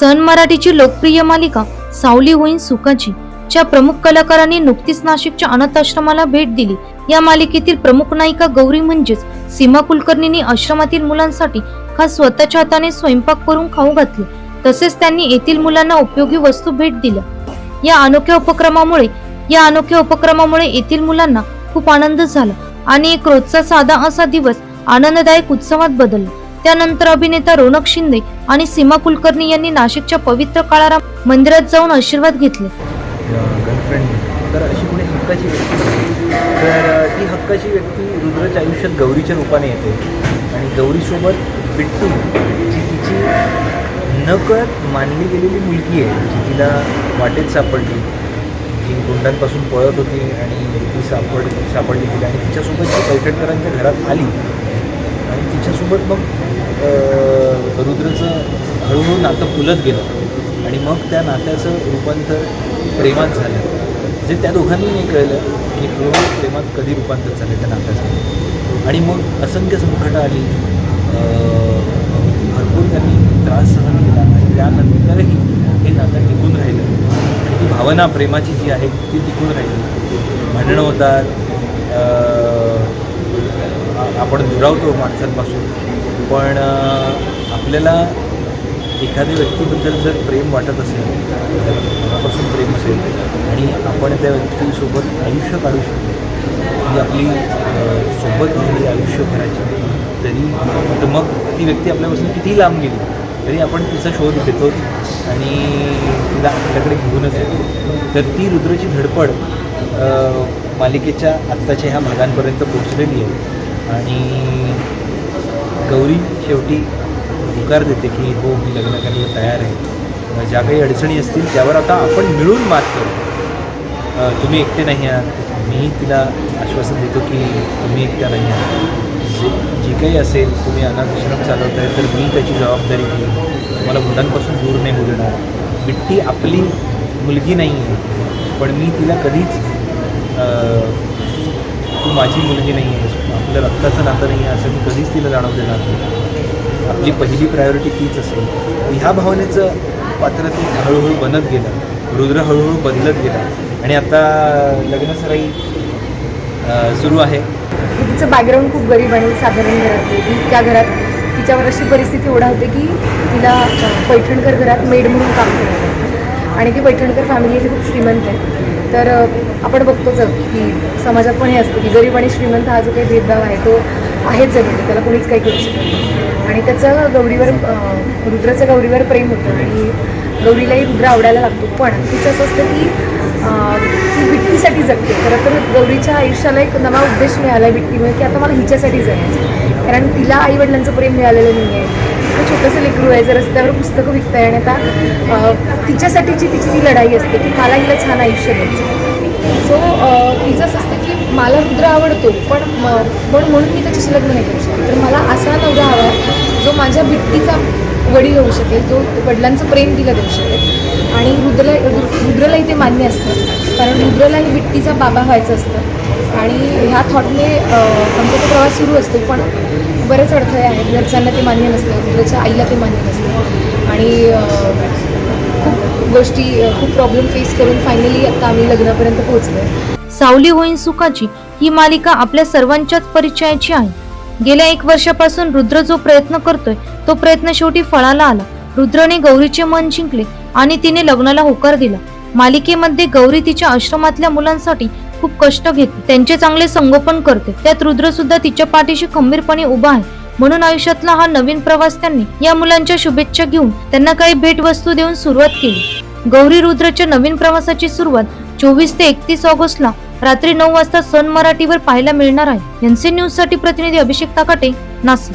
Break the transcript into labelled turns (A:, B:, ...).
A: सन मराठीची लोकप्रिय मालिका सावली होईन सुखाची च्या प्रमुख कलाकारांनी नुकतीच नाशिकच्या अनाथाश्रमाला भेट दिली. या मालिकेतील प्रमुख नायिका गौरी म्हणजेच सीमा कुलकर्णींनी आश्रमातील मुलांसाठी खास स्वतःच्या हाताने स्वयंपाक करून खाऊ घातले. तसेच त्यांनी येथील मुलांना उपयोगी वस्तू भेट दिल्या. या अनोख्या उपक्रमामुळे या अनोख्या उपक्रमामुळे येथील मुलांना खूप आनंद झाला आणि एक रोजचा साधा असा दिवस आनंददायक उत्सवात बदलला. त्यानंतर अभिनेता रोनक शिंदे आणि सीमा कुलकर्णी यांनी नाशिकच्या पवित्र काळाराम मंदिरात जाऊन आशीर्वाद घेतले.
B: गर्लफ्रेंड तर अशी कोणी हक्काची व्यक्ती तर ती हक्काची व्यक्ती रुद्रच्या आयुष्यात गौरीच्या रूपाने येते. आणि गौरीसोबत बिट्टू जी तिची नकळत मानली गेलेली मुलगी आहे जी तिला वाटेत सापडली. जी गुंडांपासून पळत होती आणि ती सापड सापडली तिला. आणि तिच्यासोबत जी पैठणकरांच्या घरात आली आणि तिच्यासोबत मग रुद्रचं हळूहळू नातं फुलत गेलं. आणि मग त्या नात्याचं रूपांतर प्रेमात झालं. जे त्या दोघांनी नाही कळलं की हळूहळू प्रेमात कधी रूपांतर झालं त्या नात्याचं. आणि मग असंख्य संकटं आली. भरपूर त्यांनी त्रास सहन केला. आणि त्यानंतरही हे नातं टिकून राहिलं. आणि ती भावना प्रेमाची जी आहे ती टिकून राहिली. भांडणं होतात. आपण दुरावतो माणसांपासून. पण आपल्याला एखाद्या व्यक्तीबद्दल जर प्रेम वाटत असेल तर मनापासून प्रेम असेल आणि आपण त्या व्यक्तीसोबत आयुष्य काढू शकतो. ही आपली सोबत सोबत आयुष्य आयुष्यभराची तरी तर मग ती व्यक्ती आपल्यापासून कितीही लांब गेली तरी आपण तिचा शोध घेतो आणि तिला आपल्याकडे घेऊनच येतो. तर ती रुद्रची धडपड मालिकेच्या आत्ताच्या ह्या भागांपर्यंत पोचलेली आहे. आणि गौरी शेवटी होकार देते की हो मी लग्न करायला तयार आहे. ज्या काही अडचणी असतील त्यावर आता आपण मिळून मात करू. तुम्ही एकटे नाही आहात. मी तिला आश्वासन देतो की तुम्ही एकट्या नाही आहात. जे जे काही असेल तुम्ही अनाथाश्रम आहे तर मी त्याची जबाबदारी घेईन. तुम्हाला मुलांपासून दूर नाही बोलणार. बिट्टी आपली मुलगी नाही आहे. पण मी तिला कधीच तू माझी मुलगी नाही आहेस. आपलं रक्ताचं नातं नाही आहे असं मी कधीच तिला जाणव देणार नाही आपली पहिली प्रायोरिटी तीच असेल. ह्या भावनेचं पात्र ते हळूहळू बनत गेलं. रुद्र हळूहळू बदलत गेला. आणि आता लग्नसराई सराई सुरू आहे.
C: तिचं बॅकग्राऊंड खूप गरीब आणि साधारण घरात ती त्या घरात तिच्यावर अशी परिस्थिती एवढा होते की तिला पैठणकर घरात मेड म्हणून काम करायचं आणि ती पैठणकर फॅमिली खूप श्रीमंत आहे. तर आपण बघतोच की समाजात पण हे असतं की गरीब आणि श्रीमंत हा जो काही भेदभाव आहे तो आहेच जमीन म्हणजे त्याला कोणीच काही करू शकत नाही. आणि त्याचं गौरीवर रुद्राचं गौरीवर प्रेम होतं आणि गौरीलाही रुद्र आवडायला लागतो पण तिचं असं असतं की ती भिट्टीसाठी जगते. खरं तर गौरीच्या आयुष्याला एक नवा उद्देश मिळाला आहे बिट्टीमुळे की आता मला हिच्यासाठी जगायचं कारण तिला आईवडिलांचं प्रेम मिळालेलं नाही आहे इतकं छोटंसं लेकरू आहे जर रस्त्यावर पुस्तकं विकता आणि आता तिच्यासाठीची तिची ती लढाई असते की मला हिला छान आयुष्य द्यायचं सो तिचं असं असतं की मला रुद्र आवडतो पण म- पण म्हणून मी त्याच्याशी लग्न नाही करू शकते. तर मला असा नवरा हवा जो माझ्या बिट्टीचा वडील होऊ शकेल जो वडिलांचं प्रेम तिला देऊ शकेल. आणि रुद्रला रु- रुद्रलाही ते मान्य असतं. कारण रुद्रलाही बिट्टीचा बाबा व्हायचं असतं. आणि ह्या थॉटने आमचा तो प्रवास सुरू असतो. पण बरेच अडथळे आहेत. घरच्यांना ते मान्य नसतं. रुद्रच्या आईला ते मान्य नसतं. आणि खूप गोष्टी खूप प्रॉब्लेम फेस करून फायनली आता आम्ही लग्नापर्यंत पोहोचलो आहे
A: सावली होईन सुखाची ही मालिका आपल्या सर्वांच्याच परिचयाची आहे. गेल्या एक वर्षापासून रुद्र जो प्रयत्न करतोय तो प्रयत्न शेवटी फळाला आला. रुद्रने गौरीचे मन जिंकले आणि तिने लग्नाला होकार दिला. मालिकेमध्ये गौरी तिच्या आश्रमातल्या मुलांसाठी खूप कष्ट घेते. त्यांचे चांगले संगोपन करते. त्यात रुद्र सुद्धा तिच्या पाठीशी खंबीरपणे उभा आहे. म्हणून आयुष्यातला हा नवीन प्रवास त्यांनी या मुलांच्या शुभेच्छा घेऊन त्यांना काही भेटवस्तू देऊन सुरुवात केली. गौरी रुद्रच्या नवीन प्रवासाची सुरुवात चोवीस ते एकतीस ऑगस्टला रात्री नऊ वाजता सन मराठीवर पाहायला मिळणार आहे. एनसी न्यूजसाठी प्रतिनिधी अभिषेक ताकाटे नाशिक.